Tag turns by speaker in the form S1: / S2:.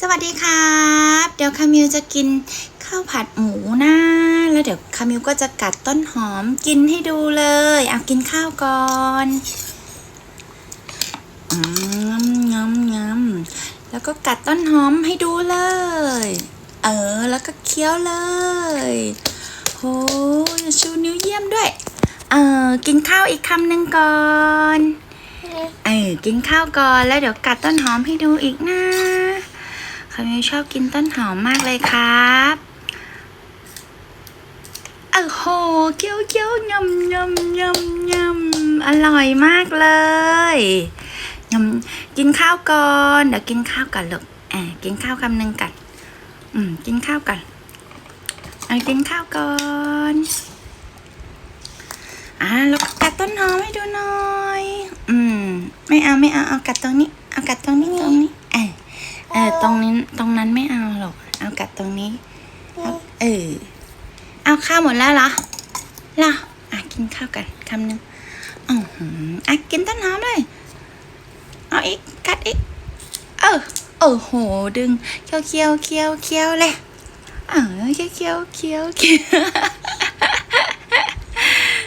S1: สวัสดีครับ เดี๋ยวคามิวจะกินข้าวผัดหมูนะ แล้วเดี๋ยวคามิวก็จะกัดต้นหอมกินให้ดูเลยเอากินข้าวก่อนอืมงำงำแล้วก็กัดต้นหอมให้ดูเลย เออ แล้วก็เคี้ยวเลยโหชูนิ้วเยี่ยมด้วย เออ กินข้าวอีกคำหนึ่งก่อน เออ กินข้าวก่อนแล้วเดี๋ยวกัดต้นหอมให้ดูอีกนะ คามิวชอบกินต้นหอมมากเลยครับเออโหเคี้ยวเคี้ยวยำยำยำยำอร่อยมากเลยยำกินข้าวก่อนเดี๋ยวกินข้าวก่อนลูกอ่ากินข้าวคำหนึ่งกันอืมกินข้าวก่อนเอากินข้าวก่อนอ่าแล้วก็กัดต้นหอมให้ดูหน่อย อืม ไม่เอาไม่เอาเอากัดตรงนี้ เอากัดตรงนี้ตรงนี้ เออตรงนี้ตรงนั้นไม่เอาหรอก เอากัดตรงนี้เออเอาข้าวหมดแล้วเหรอเหรออะกินข้าวกันคำหนึ่งอ๋อหืออะกินต้นหอมเลย เอาอีกกัดอีก เออโอ้โห ดึงเคี้ยวเคี้ยวเคี้ยวเคี้ยวเลยเออเคี้ยวเคี้ยวเคี้ยวเคี้ยว